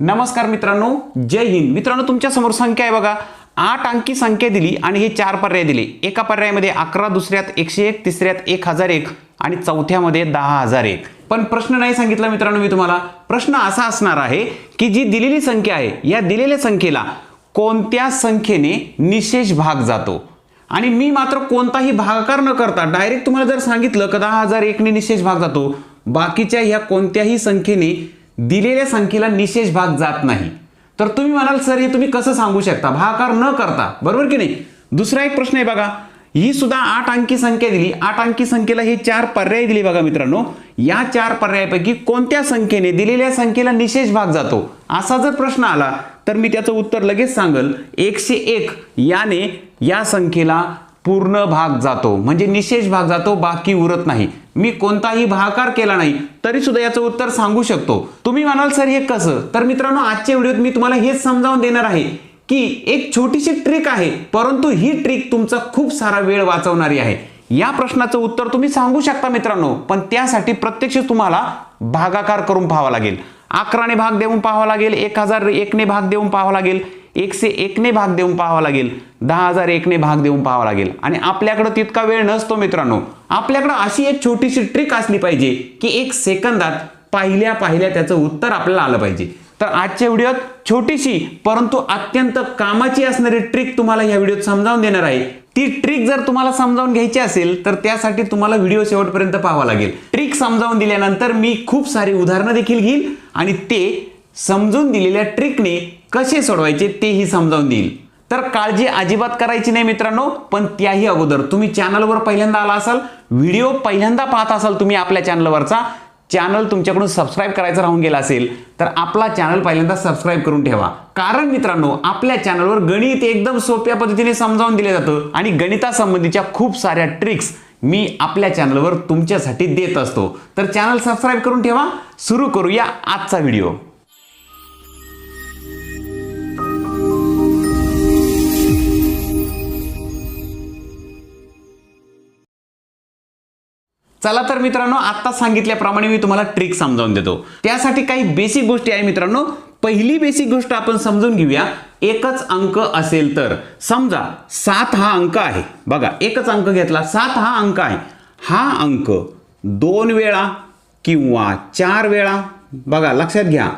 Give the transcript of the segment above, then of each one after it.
नमस्कार मित्रांनो जय हिंद. मित्रांनो तुमच्यासमोर संख्या आहे बघा. आठ अंकी संख्या दिली आणि हे चार पर्याय दिले. एका पर्यायामध्ये अकरा दुसऱ्यात एकशे एक तिसऱ्यात एक हजार एक आणि चौथ्यामध्ये दहा हजार एक. पण प्रश्न नाही सांगितला मित्रांनो मी तुम्हाला. प्रश्न असा असणार आहे की जी दिलेली संख्या आहे या दिलेल्या संख्येला कोणत्या संख्येने निशेष भाग जातो? आणि मी मात्र कोणताही भागाकार न करता डायरेक्ट तुम्हाला जर सांगितलं का दहा हजार एकने निशेष भाग जातो बाकीच्या ह्या कोणत्याही संख्येने दिलेल्या संख्येला निशेष भाग जात नाही. तर तुम्ही म्हणाल सर हे तुम्ही कसं सांगू शकता? भाकार न करता. बरोबर की नाही? दुसरा एक प्रश्न आहे बघा. ही सुद्धा आठ अंकी संख्या दिली. आठ अंकी संख्येला हे चार पर्याय दिले बघा मित्रांनो. या चार पर्यायापैकी कोणत्या संख्येने दिलेल्या संख्येला निशेष भाग जातो? असा जर प्रश्न आला तर मी त्याचं उत्तर लगेच सांगल. एकशे एक याने या संख्येला पूर्ण भाग जातो. म्हणजे निशेष भाग जातो बाकी उरत नाही. मी कोणताही भागाकार केला नाही तरी सुद्धा याचं उत्तर सांगू शकतो. तुम्ही म्हणाल सर हे कसं? तर मित्रांनो आजच्या व्हिडिओत मी तुम्हाला हेच समजावून देणार आहे की एक छोटीशी ट्रिक आहे परंतु ही ट्रिक तुमचा खूप सारा वेळ वाचवणारी आहे. या प्रश्नाचं उत्तर तुम्ही सांगू शकता मित्रांनो पण त्यासाठी प्रत्यक्ष तुम्हाला भागाकार करून पाहावा लागेल. अकराने भाग देऊन पाहावा लागेल एक हजार एकने भाग देऊन पाहावा लागेल एकशे एकने भाग देऊन पाहावा लागेल. दहा हजार एकने भाग देऊन पाहावा लागेल. आणि आपल्याकडं तितका वेळ नसतो मित्रांनो. आपल्याकडं अशी एक छोटीशी ट्रिक असली पाहिजे की एक सेकंदात पाहिल्या पाहिल्या त्याचं उत्तर आपल्याला आलं पाहिजे. तर आजच्या व्हिडिओत छोटीशी परंतु अत्यंत कामाची असणारी ट्रिक तुम्हाला या व्हिडिओत समजावून देणार आहे. ती ट्रिक जर तुम्हाला समजावून घ्यायची असेल तर त्यासाठी तुम्हाला व्हिडिओ शेवटपर्यंत पाहावा लागेल. ट्रिक समजावून दिल्यानंतर मी खूप सारी उदाहरणं देखील घेईल आणि ते समजून दिलेल्या ट्रिकने कसे सोडवायचे तेही समजावून देईल. तर काळजी अजिबात करायची नाही मित्रांनो पण त्याही अगोदर तुम्ही चॅनलवर पहिल्यांदा आला असाल व्हिडिओ पहिल्यांदा पाहत असाल तुम्ही आपल्या चॅनलवरचा चॅनल तुमच्याकडून सबस्क्राईब करायचं राहून गेला असेल तर आपला चॅनल पहिल्यांदा सबस्क्राईब करून ठेवा. कारण मित्रांनो आपल्या चॅनलवर गणित एकदम सोप्या पद्धतीने समजावून दिलं जातं आणि गणितासंबंधीच्या खूप साऱ्या ट्रिक्स मी आपल्या चॅनलवर तुमच्यासाठी देत असतो. तर चॅनल सबस्क्राईब करून ठेवा. सुरू करूया आजचा व्हिडिओ. चला तर मित्रांनो आता सांगितल्याप्रमाणे मी तुम्हाला ट्रिक समजावून देतो. त्यासाठी काही बेसिक गोष्टी आहे मित्रांनो. पहिली बेसिक गोष्ट आपण समजून घेऊया. एकच अंक असेल तर. समजा सात हा अंक आहे. बघा एकच अंक घेतला सात हा अंक आहे. हा अंक दोन वेळा किंवा चार वेळा बघा लक्षात घ्या.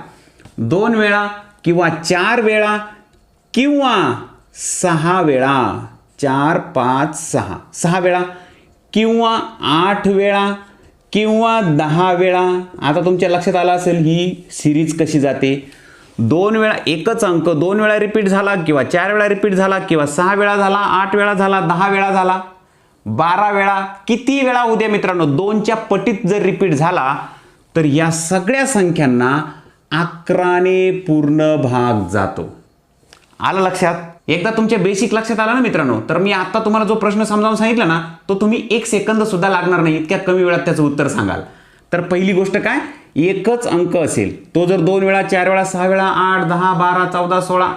दोन वेळा किंवा चार वेळा किंवा सहा वेळा. चार पाच सहा. सहा वेळा. किंवा आठ वेळा किंवा दहा वेळा. आता तुमच्या लक्षात आलं असेल ही सिरीज कशी जाते? दोन वेळा एकच अंक दोन वेळा रिपीट झाला किंवा चार वेळा रिपीट झाला किंवा सहा वेळा झाला आठ वेळा झाला दहा वेळा झाला बारा वेळा किती वेळा उद्या मित्रांनो दोनच्या पटीत जर रिपीट झाला तर या सगळ्या संख्यांना अकराने पूर्ण भाग जातो. आलं लक्षात? एकदा तुमच्या बेसिक लक्षात आलं ना मित्रांनो तर मी आता तुम्हाला जो प्रश्न समजावून सांगितला ना तो तुम्ही एक सेकंद सुद्धा लागणार नाही. इतक्या कमी वेळात त्याचं उत्तर सांगाल. तर पहिली गोष्ट काय? एकच अंक असेल. तो जर दोन वेळा चार वेळा सहा वेळा आठ दहा बारा चौदा सोळा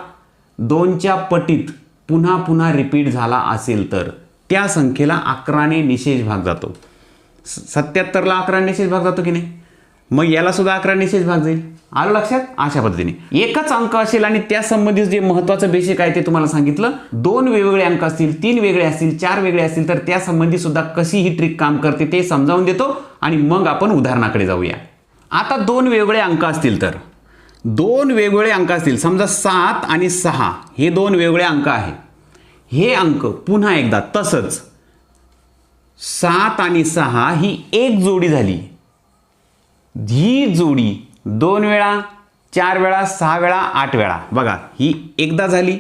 दोनच्या पटीत पुन्हा पुन्हा रिपीट झाला असेल तर त्या संख्येला अकराने निशेष भाग जातो. सत्याहत्तरला अकराने निशेष भाग जातो की नाही? मग याला सुद्धा अकरा निशेष भाग जाईल. आलं लक्षात? अशा पद्धतीने. एकच अंक असेल आणि त्या संबंधित जे महत्वाचं बेसिक आहे ते तुम्हाला सांगितलं. दोन वेगवेगळे अंक असतील तीन वेगळे असतील चार वेगळे असतील तर त्या संबंधी सुद्धा कशी ही ट्रिक काम करते ते समजावून देतो आणि मग आपण उदाहरणाकडे जाऊया. आता दोन वेगवेगळे अंक असतील तर. दोन वेगवेगळे अंक असतील. समजा सात आणि सहा हे दोन वेगवेगळे अंक आहे. हे अंक पुन्हा एकदा तसंच. सात आणि सहा ही एक जोडी झाली. ही जोडी दोन वेळा चार वेळा सहा वेळा आठ वेळा. बघा ही एकदा झाली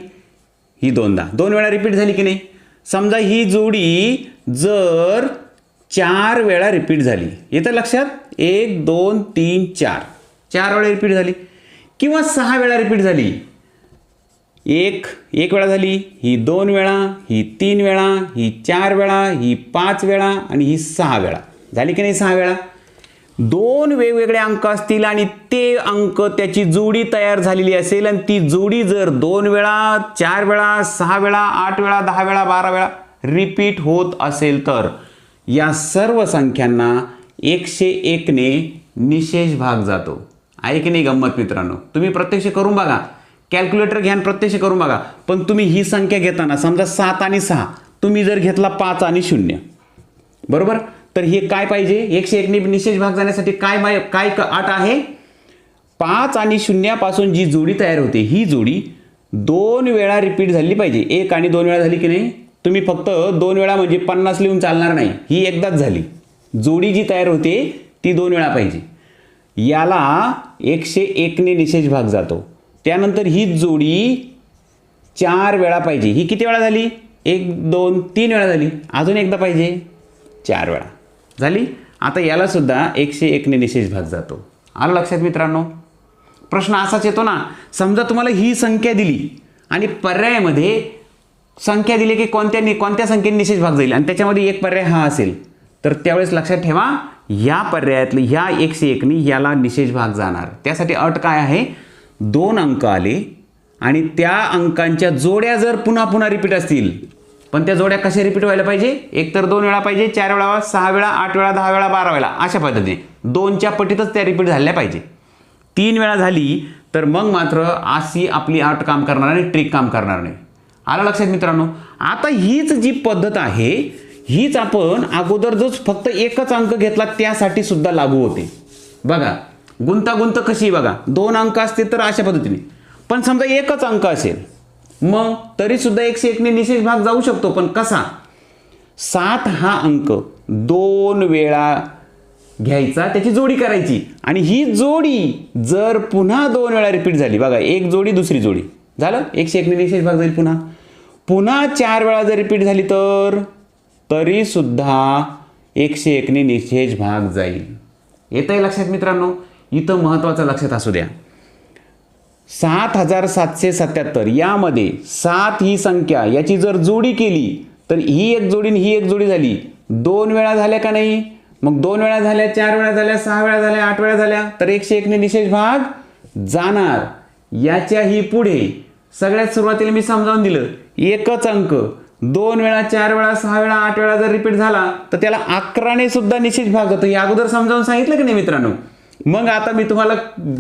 ही दोनदा. दोन वेळा रिपीट झाली की नाही? समजा ही जोडी जर चार वेळा रिपीट झाली. येतं लक्षात? एक दोन तीन चार. चार वेळा रिपीट झाली. किंवा सहा वेळा रिपीट झाली. एक एक वेळा झाली ही दोन वेळा ही तीन वेळा ही चार वेळा ही पाच वेळा आणि ही सहा वेळा. झाली की नाही सहा वेळा? दोन वेगवेगळे अंक असतील आणि ते अंक त्याची जोडी तयार झालेली असेल आणि ती जोडी जर दोन वेळा चार वेळा सहा वेळा आठ वेळा दहा वेळा बारा वेळा रिपीट होत असेल तर या सर्व संख्यांना एकशे एकने निशेष भाग जातो. आहे की नाही गंमत मित्रांनो. तुम्ही प्रत्यक्ष करून बघा. कॅल्क्युलेटर घ्या आणि प्रत्यक्ष करून बघा. पण तुम्ही ही संख्या घेताना समजा सात आणि सहा तुम्ही जर घेतला पाच आणि शून्य. बरोबर? तर हे काय पाहिजे? एकशे एकने निशेष भाग जाण्यासाठी काय माय काय क- आहे? पाच आणि शून्यापासून जी जोडी तयार होते ही जोडी दोन वेळा रिपीट झाली पाहिजे. एक आणि दोन वेळा झाली की नाही? तुम्ही फक्त दोन वेळा म्हणजे पन्नास लिहून चालणार नाही. ही एकदाच झाली. जोडी जी तयार होते ती दोन वेळा पाहिजे. याला एकशे एकने निशेष भाग जातो. त्यानंतर ही जोडी चार वेळा पाहिजे. ही किती वेळा झाली? एक दोन तीन वेळा झाली. अजून एकदा पाहिजे. चार वेळा. झाली? आता यालासुद्धा एकशे एकने निशेष भाग जातो. आलं लक्षात मित्रांनो? प्रश्न असाच येतो ना समजा तुम्हाला ही संख्या दिली आणि पर्यायामध्ये संख्या दिली की कोणत्या नि- कोणत्या संख्येने निशेष भाग जाईल? आणि त्याच्यामध्ये एक पर्याय हा असेल. तर त्यावेळेस लक्षात ठेवा या पर्यायातले ह्या एकशे एकनी याला निशेष भाग जाणार. त्यासाठी अट काय आहे? दोन अंक आले आणि त्या अंकांच्या जोड्या जर पुन्हा पुन्हा रिपीट असतील पण त्या जोड्या कशा रिपीट व्हायला पाहिजे? एक तर दोन वेळा पाहिजे चार वेळा सहा वेळा आठ वेळा दहा वेळा बारा वेळा अशा पद्धतीने. दोनच्या पटीतच त्या रिपीट झाल्या पाहिजे. तीन वेळा झाली तर मग मात्र अशी आपली आठ काम करणार नाही ट्रिक काम करणार नाही. आलं लक्षात मित्रांनो? आता हीच जी पद्धत आहे हीच आपण अगोदर जो फक्त एकच अंक घेतला त्यासाठी सुद्धा लागू होते. बघा गुंतागुंत कशी बघा? दोन अंक असतील तर अशा पद्धतीने. पण समजा एकच अंक असेल मग तरी सुद्धा एकशे एकने निशेष भाग जाऊ शकतो पण कसा? सात हा अंक दोन वेळा घ्यायचा त्याची जोडी करायची. आणि ही जोडी जर पुन्हा दोन वेळा रिपीट झाली बघा एक जोडी दुसरी जोडी. झालं? एकशे एकने निशेष भाग जाईल पुन्हा. पुन्हा चार वेळा जर रिपीट झाली तर तरी सुद्धा एकशे एकने निशेष भाग जाईल. येत आहे लक्षात मित्रांनो? इथं महत्त्वाचं लक्षात असू द्या. सात हजार सातशे सत्याहत्तर. यामध्ये सात ही संख्या याची जर जोडी केली तर ही एक जोडी आणि ही एक जोडी झाली. दोन वेळा झाल्या का नाही? मग दोन वेळा झाल्या चार वेळा झाल्या सहा वेळा झाल्या आठ वेळा झाल्या तर एकशे एकने निशेष भाग जाणार. याच्याही पुढे सगळ्यात सुरुवातीला मी समजावून दिलं एकच अंक. दोन वेळा चार वेळा सहा वेळा आठ वेळा जर रिपीट झाला तर त्याला अकराने सुद्धा निशेष भाग होतो. हे अगोदर समजावून सांगितलं की नाही मित्रांनो? मग आता मी तुम्हाला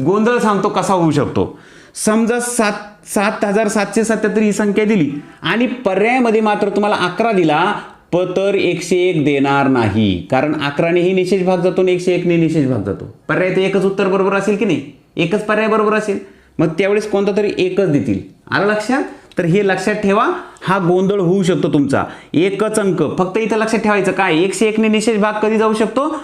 गोंधळ सांगतो कसा होऊ शकतो. समजा सात सात हजार सातशे सत्याहत्तर ही संख्या दिली. आणि पर्यायामध्ये मात्र तुम्हाला अकरा दिला प तर एकशे एक देणार नाही. कारण अकरानेही निशेष भाग जातो आणि एकशे एकने निशेष भाग जातो. पर्याय तर एकच उत्तर बरोबर असेल की नाही? एकच पर्याय बरोबर असेल. मग त्यावेळेस कोणता तरी एकच देतील. आलं लक्षात? तर हे लक्षात ठेवा. हा गोंधळ होऊ शकतो तुमचा. एकच अंक. फक्त इथं लक्षात ठेवायचं. काय? एकशे एकने निशेष भाग कधी जाऊ शकतो?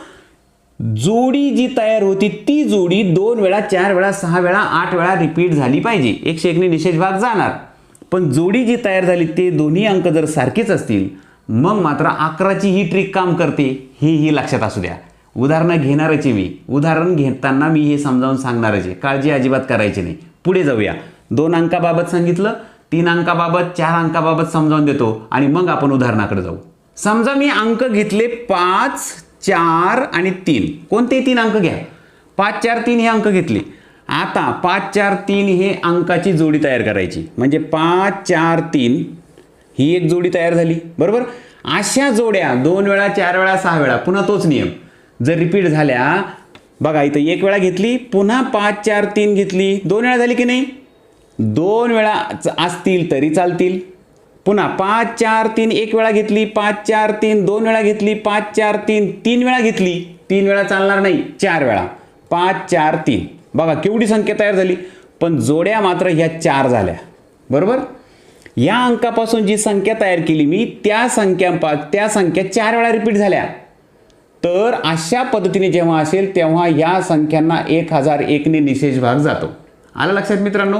जोडी जी तयार होती ती जोडी दोन वेळा चार वेळा सहा वेळा आठ वेळा रिपीट झाली पाहिजे. एकशे एकने निशेष भाग जाणार. पण जोडी जी तयार झाली ते दोन्ही अंक जर सारखेच असतील मग मात्र अकराची ही ट्रिक काम करते हे ही लक्षात असू द्या. उदाहरणं घेणारच मी. उदाहरण घेताना मी हे समजावून सांगणारच आहे. काळजी अजिबात करायची नाही. पुढे जाऊया. दोन अंकाबाबत सांगितलं तीन अंकाबाबत चार अंकाबाबत समजावून देतो आणि मग आपण उदाहरणाकडे जाऊ. समजा मी अंक घेतले पाच चार आणि तीन. कोणते तीन अंक घ्या? पाच चार तीन हे अंक घेतले. आता पाच चार तीन हे अंकाची जोडी तयार करायची. म्हणजे पाच चार तीन ही एक जोडी तयार झाली. बरोबर? अशा जोड्या दोन वेळा चार वेळा सहा वेळा पुन्हा तोच नियम. जर रिपीट झाल्या बघा इथं एक वेळा घेतली पुन्हा पाच चार तीन घेतली. दोन वेळा झाली की नाही? दोन वेळा च- असतील तरी चालतील. पुन्हा पाच चार तीन एक वेळा घेतली पाच चार तीन दोन वेळा घेतली पाच चार तीन तीन वेळा घेतली तीन वेळा चालणार नाही चार वेळा. पाच चार तीन. बघा केवढी संख्या तयार झाली. पण जोड्या मात्र ह्या चार झाल्या. बरोबर? या अंकापासून जी संख्या तयार केली मी त्या संख्या त्या संख्या चार वेळा रिपीट झाल्या. तर अशा पद्धतीने जेव्हा असेल तेव्हा या संख्यांना एक हजार एकने निशेष भाग जातो. आला लक्षात मित्रांनो?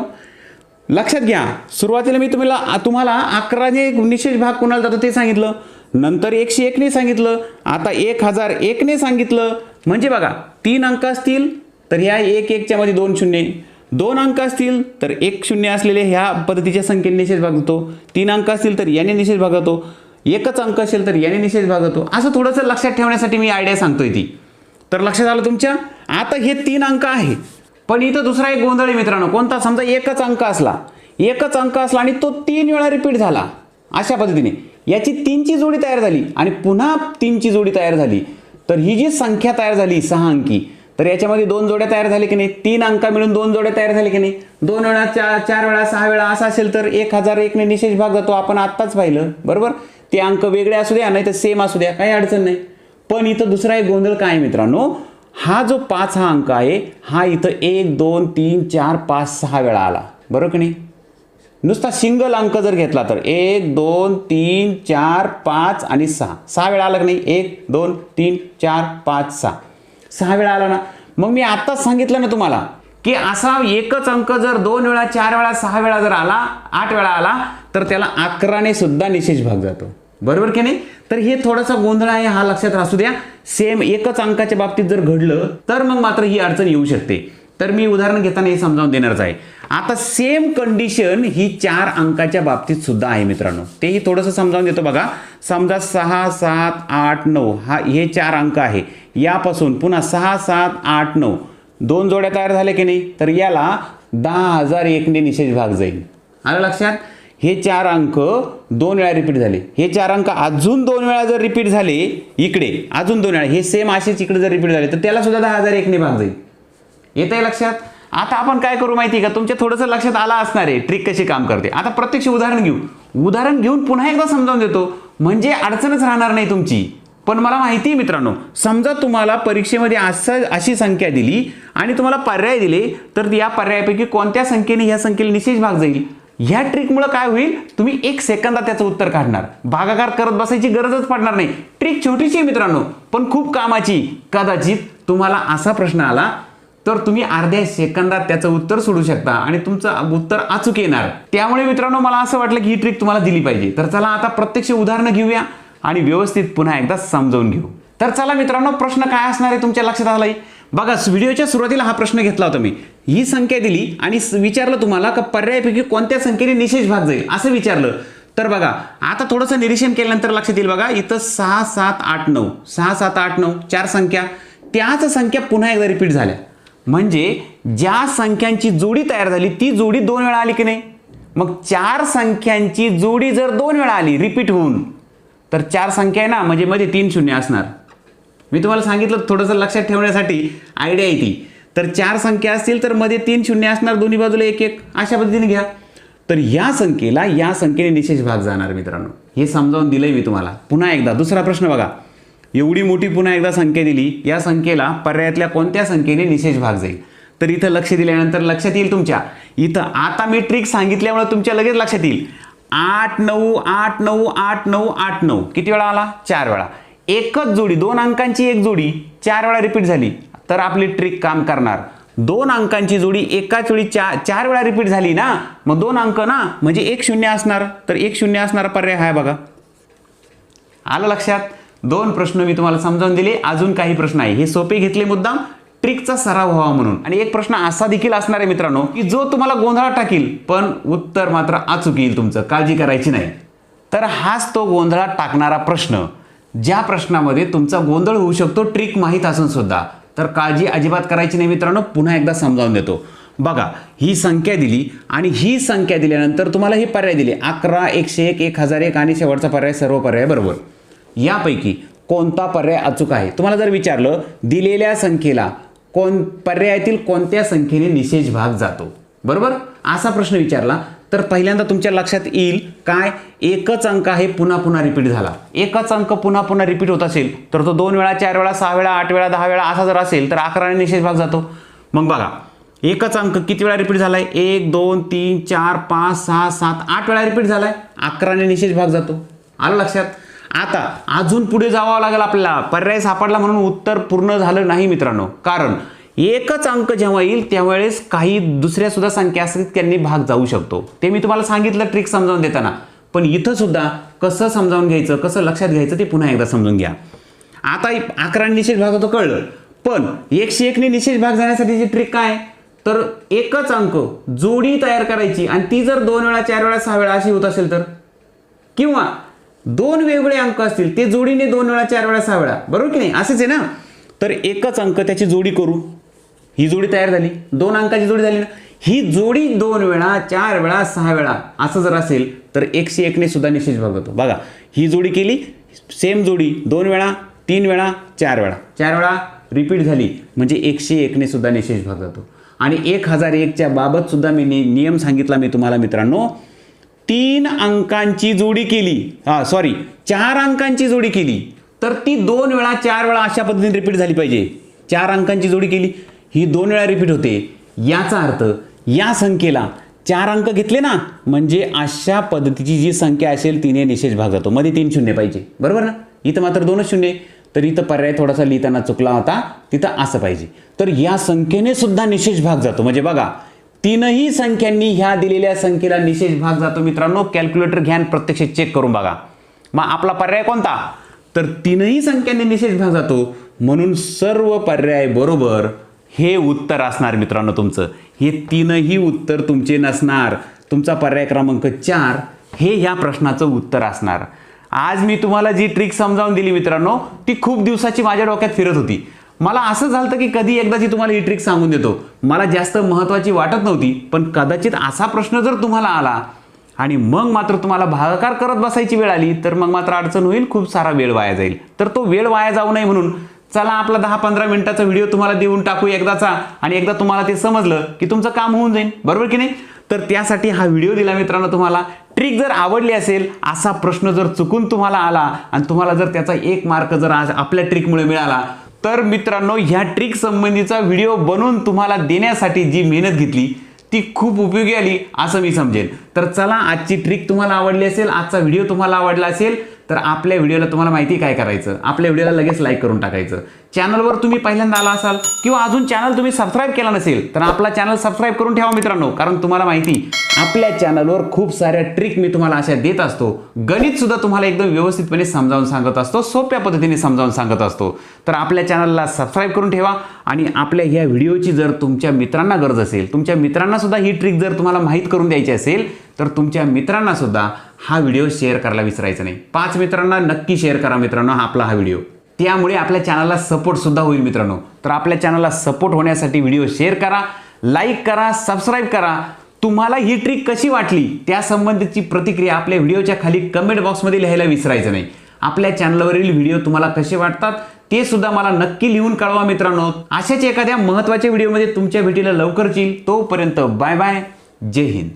लक्षात घ्या सुरुवातीला मी तुम्हाला तुम्हाला अकराने निशेष भाग कोणाला जातो ते सांगितलं. नंतर एकशे एकने सांगितलं आता एक हजार एकने सांगितलं. म्हणजे बघा तीन अंक असतील तर ह्या एक एकच्या मध्ये दोन शून्य. दोन अंक असतील तर एक शून्य असलेले ह्या पद्धतीच्या संख्येने निशेष भाग होतो. तीन अंक असतील तर याने निशेष भाग होतो. एकच अंक असेल तर याने निशेष भाग होतो. असं थोडंसं लक्षात ठेवण्यासाठी मी आयडिया सांगतोय ती. तर लक्षात आलं तुमच्या? आता हे तीन अंक आहे. पण इथं दुसरा एक गोंधळ आहे मित्रांनो. कोणता? समजा एकच अंक असला. एकच अंक असला आणि तो तीन वेळा रिपीट झाला. अशा पद्धतीने. याची तीनची जोडी तयार झाली आणि पुन्हा तीनची जोडी तयार झाली. तर ही जी संख्या तयार झाली सहा अंकी तर याच्यामध्ये दोन जोड्या तयार झाले की नाही? तीन अंक मिळून दोन जोड्या तयार झाले की नाही? दोन वेळा चार चार वेळा सहा वेळा असं असेल तर एक हजार एकने निशेष भाग जातो. आपण आत्ताच पाहिलं. बरोबर? ते अंक वेगळे असू द्या नाही तर सेम असू द्या. काही अडचण नाही. पण इथं दुसरा एक गोंधळ काय मित्रांनो? हा जो पाच हा अंक आहे हा इथं एक दोन तीन चार पाच सहा वेळा आला. बरोबर की नाही? नुसता सिंगल अंक जर घेतला तर एक दोन तीन चार पाच आणि सहा. सहा वेळा आला की नाही? एक दोन तीन चार पाच सहा. सहा वेळा आला ना? मग मी आत्ताच सांगितलं ना तुम्हाला की असा एकच अंक जर दोन वेळा चार वेळा सहा वेळा जर आला आठ वेळा आला तर त्याला अकराने सुद्धा निशेष भाग जातो. बरोबर की नाही? तर हे थोडासा गोंधळ आहे हा लक्षात असू द्या. सेम एकच अंकाच्या बाबतीत जर घडलं तर मग मात्र ही अडचण येऊ शकते. तर मी उदाहरण घेताना हे समजावून देणारच आहे. आता सेम कंडिशन ही चार अंकाच्या बाबतीत सुद्धा आहे मित्रांनो. तेही थोडंसं समजावून देतो बघा. समजा सहा सात आठ नऊ हा हे चार अंक आहे. यापासून पुन्हा सहा सात आठ नऊ दोन जोड्या तयार झाल्या की नाही? तर याला दहा हजार एकने निषेध भाग जाईल. आलं लक्षात? हे चार अंक दोन वेळा रिपीट झाले. हे चार अंक अजून दोन वेळा जर रिपीट झाले इकडे अजून दोन वेळा हे सेम असेच इकडे जर रिपीट झाले तर त्याला सुद्धा दहा हजार एकने भाग जाईल. येत आहे लक्षात? आता आपण काय करू माहिती आहे का? तुमच्या थोडंसं लक्षात आला असणार आहे ट्रिक कशी काम करते. आता प्रत्यक्ष उदाहरण घेऊ. उदाहरण घेऊन पुन्हा एकदा समजावून देतो. म्हणजे अडचणच राहणार नाही तुमची. पण मला माहिती आहे मित्रांनो समजा तुम्हाला परीक्षेमध्ये असं अशी संख्या दिली आणि तुम्हाला पर्याय दिले तर या पर्यायापैकी कोणत्या संख्येने ह्या संख्येला निशेष भाग जाईल? ह्या ट्रिकमुळं काय होईल? तुम्ही एक सेकंदात त्याचं उत्तर काढणार. भागाकार करत बसायची गरजच पडणार नाही. ट्रिक छोटीशी आहे मित्रांनो पण खूप कामाची. कदाचित तुम्हाला असा प्रश्न आला तर तुम्ही अर्ध्या सेकंदात त्याचं उत्तर सोडू शकता आणि तुमचं उत्तर अचूक येणार. त्यामुळे मित्रांनो मला असं वाटलं की ही ट्रिक तुम्हाला दिली पाहिजे. तर चला आता प्रत्यक्ष उदाहरणं घेऊया आणि व्यवस्थित पुन्हा एकदा समजावून घेऊ. तर चला मित्रांनो प्रश्न काय असणार आहे तुमच्या लक्षात आलाय? बघा व्हिडिओच्या सुरुवातीला हा प्रश्न घेतला होता मी. ही संख्या दिली आणि विचारलं तुम्हाला का पर्यायापैकी कोणत्या संख्येने निशेष भाग जाईल? असं विचारलं. तर बघा आता थोडंसं निरीक्षण केल्यानंतर लक्षात येईल बघा इथं सहा सात आठ नऊ. सहा सात आठ नऊ चार संख्या. त्याच संख्या पुन्हा एकदा रिपीट झाल्या. म्हणजे ज्या संख्यांची जोडी तयार झाली ती जोडी दोन वेळा आली की नाही? मग चार संख्यांची जोडी जर दोन वेळा आली रिपीट होऊन तर चार संख्या आहे ना म्हणजे मध्ये तीन शून्य असणार. मी तुम्हाला सांगितलं थोडंसं लक्षात ठेवण्यासाठी आयडिया आहे ती. तर चार संख्या असतील तर मध्ये तीन शून्य असणार दोन्ही बाजूला एक एक. अशा पद्धतीने घ्या. तर या संख्येला या संख्येने निशेष भाग जाणार मित्रांनो. हे समजावून दिलंय मी तुम्हाला. पुन्हा एकदा दुसरा प्रश्न बघा. एवढी मोठी पुन्हा एकदा संख्या दिली या संख्येला पर्यायातल्या कोणत्या संख्येने निशेष भाग जाईल? तर इथं लक्ष दिल्यानंतर लक्षात येईल तुमच्या. इथं आता मी ट्रिक सांगितल्यामुळे तुमच्या लगेच लक्षात येईल. आठ नऊ आठ नऊ आठ नऊ आठ नऊ. किती वेळा आला? चार वेळा. एकच जोडी दोन अंकांची एक जोडी चार वेळा रिपीट झाली. तर आपली ट्रिक काम करणार. दोन अंकांची जोडी एकाच वेळी चार चार वेळा रिपीट झाली ना मग दोन अंक ना म्हणजे एक शून्य असणार. तर एक शून्य असणारा पर्याय आहे बघा. आलं लक्षात? दोन प्रश्न मी तुम्हाला समजावून दिले. अजून काही प्रश्न आहे. हे सोपे घेतले मुद्दाम. ट्रिकचा सराव व्हावा म्हणून. आणि एक प्रश्न असा देखील असणार आहे मित्रांनो की जो तुम्हाला गोंधळात टाकील पण उत्तर मात्र अचूक येईल तुमचं. काळजी करायची नाही. तर हाच तो गोंधळात टाकणारा प्रश्न. ज्या प्रश्नामध्ये तुमचा गोंधळ होऊ शकतो ट्रिक माहीत असून सुद्धा. तर काळजी अजिबात करायची नाही मित्रांनो पुन्हा एकदा समजावून देतो. बघा ही संख्या दिली आणि ही संख्या दिल्यानंतर तुम्हाला हे पर्याय दिले. अकरा एकशे एक एक हजार एक आणि शेवटचा पर्याय सर्व पर्याय बरोबर. यापैकी कोणता पर्याय अचूक आहे? तुम्हाला जर विचारलं दिलेल्या संख्येला कोण पर्यायातील कोणत्या संख्येने निषेध भाग जातो? बरोबर? असा प्रश्न विचारला तर पहिल्यांदा तुमच्या लक्षात येईल काय? एकच अंक आहे पुन्हा पुन्हा रिपीट झाला. एकच अंक पुन्हा पुन्हा रिपीट होत असेल तर तो दोन वेळा चार वेळा सहा वेळा आठ वेळा दहा वेळा असा जर असेल तर अकराने निषेध भाग जातो. मग बघा एकच अंक किती वेळा रिपीट झाला आहे एक दोन तीन चार पाच सहा सात आठ वेळा रिपीट झालाय. अकराने निषेध भाग जातो. आलं लक्षात? आता अजून पुढे जावं लागेल आपल्याला. पर्याय सापडला म्हणून उत्तर पूर्ण झालं नाही मित्रांनो. कारण एकच अंक जेव्हा येईल त्यावेळेस काही दुसऱ्या सुद्धा संख्या असतील त्यांनी भाग जाऊ शकतो. ते मी तुम्हाला सांगितलं ट्रिक समजावून देताना. पण इथं सुद्धा कसं समजावून घ्यायचं कसं लक्षात घ्यायचं ते पुन्हा एकदा समजून घ्या. आता अकरा निषेध भाग होतो कळलं. पण एकशे एकने निषेध भाग जाण्यासाठीची ट्रिक काय तर एकच अंक जोडी तयार करायची आणि ती जर दोन वेळा चार वेळा सहा वेळा अशी होत असेल तर? किंवा दोन वेगवेगळे अंक असतील ते जोडीने दोन वेळा चार वेळा सहा वेळा. बरोबर की नाही? असेच आहे ना? तर एकच अंक त्याची जोडी करू. ही जोडी तयार झाली. दोन अंकाची जोडी झाली ना. ही जोडी दोन वेळा चार वेळा सहा वेळा असं जर असेल तर एकशे एकने सुद्धा निषेध भाग होतो. बघा ही जोडी केली सेम जोडी दोन वेळा तीन वेळा चार वेळा. चार वेळा रिपीट झाली म्हणजे एकशे एकने सुद्धा निशेष भाग जातो आणि एक हजार एकच्या बाबत सुद्धा मी नि- नियम सांगितला मी तुम्हाला मित्रांनो. तीन अंकांची जोडी केली. हा सॉरी चार अंकांची जोडी केली. तर ती दोन वेळा चार वेळा अशा पद्धतीने रिपीट झाली पाहिजे. चार अंकांची जोडी केली. ही दोन वेळा रिपीट होते. याचा अर्थ या संख्येला चार अंक घेतले ना म्हणजे अशा पद्धतीची जी संख्या असेल तिने निशेष भाग जातो मध्ये तीन शून्य पाहिजे. बरोबर ना? इथं मात्र दोनच शून्य तर इथं पर्याय थोडासा लिहिताना चुकला होता. तिथं असं पाहिजे. तर या संख्येने सुद्धा निशेष भाग जातो म्हणजे बघा तीनही संख्यांनी ह्या दिलेल्या संख्येला निशेष भाग जातो मित्रांनो कॅल्क्युलेटर घ्यान प्रत्यक्ष चेक करून बघा. मग आपला पर्याय कोणता? तर तीनही संख्यांनी निशेष भाग जातो म्हणून सर्व पर्याय बरोबर हे उत्तर असणार मित्रांनो तुमचं. हे तीनही उत्तर तुमचे नसणार. तुमचा पर्याय क्रमांक चार हे ह्या प्रश्नाचं उत्तर असणार. आज मी तुम्हाला जी ट्रिक समजावून दिली मित्रांनो ती खूप दिवसाची माझ्या डोक्यात फिरत होती. मला असं झालं की कधी एकदाची तुम्हाला ही ट्रिक सांगून देतो. मला जास्त महत्त्वाची वाटत नव्हती पण कदाचित असा प्रश्न जर तुम्हाला आला आणि मग मात्र तुम्हाला भागाकार करत बसायची वेळ आली तर मग मात्र अडचण होईल खूप सारा वेळ वाया जाईल. तर तो वेळ वाया जाऊ नये म्हणून चला आपला दहा पंधरा मिनिटाचा व्हिडिओ तुम्हाला देऊन टाकू एकदाचा. आणि एकदा तुम्हाला ते समजलं की तुमचं काम होऊन जाईल बरोबर की नाही? तर त्यासाठी हा व्हिडिओ दिला मित्रांनो तुम्हाला. ट्रिक जर आवडली असेल असा प्रश्न जर चुकून तुम्हाला आला आणि तुम्हाला जर त्याचा एक मार्क जर आज आपल्या ट्रिकमुळे मिळाला तर मित्रांनो ह्या ट्रिक संबंधीचा व्हिडिओ बनवून तुम्हाला देण्यासाठी जी मेहनत घेतली ती खूप उपयोगी आली असं मी समजेन. तर चला आजची ट्रिक तुम्हाला आवडली असेल आजचा व्हिडिओ तुम्हाला आवडला असेल तर आपल्या व्हिडिओला तुम्हाला माहिती काय करायचं? आपल्या व्हिडिओला लगेच लाईक करून टाकायचं. चॅनलवर तुम्ही पहिल्यांदा आला असाल किंवा अजून चॅनल तुम्ही सबस्क्राईब केला नसेल तर आपला चॅनल सबस्क्राईब करून ठेवा मित्रांनो. कारण तुम्हाला माहिती आपल्या चॅनलवर खूप साऱ्या ट्रिक मी तुम्हाला अशा देत असतो. गणित सुद्धा तुम्हाला एकदम व्यवस्थितपणे समजावून सांगत असतो सोप्या पद्धतीने समजावून सांगत असतो. तर आपल्या चॅनलला सबस्क्राईब करून ठेवा आणि आपल्या ह्या व्हिडिओची जर तुमच्या मित्रांना गरज असेल तुमच्या मित्रांना सुद्धा ही ट्रिक जर तुम्हाला माहीत करून द्यायची असेल तर तुमच्या मित्रांना सुद्धा हा व्हिडिओ शेअर करायला विसरायचा नाही. पाच मित्रांना नक्की शेअर करा मित्रांनो हा आपला हा व्हिडिओ. त्यामुळे आपल्या चॅनलला सपोर्टसुद्धा होईल मित्रांनो. तर आपल्या चॅनलला सपोर्ट होण्यासाठी व्हिडिओ शेअर करा लाईक करा सबस्क्राईब करा. तुम्हाला ही ट्रिक कशी वाटली त्या संबंधीची प्रतिक्रिया आपल्या व्हिडिओच्या खाली कमेंट बॉक्समध्ये लिहायला विसरायचं नाही. आपल्या चॅनलवरील व्हिडिओ तुम्हाला कसे वाटतात ते सुद्धा मला नक्की लिहून कळवा मित्रांनो. अशाच एखाद्या महत्त्वाच्या व्हिडिओमध्ये तुमच्या भेटीला लवकरच येईल. तोपर्यंत बाय बाय जय हिंद.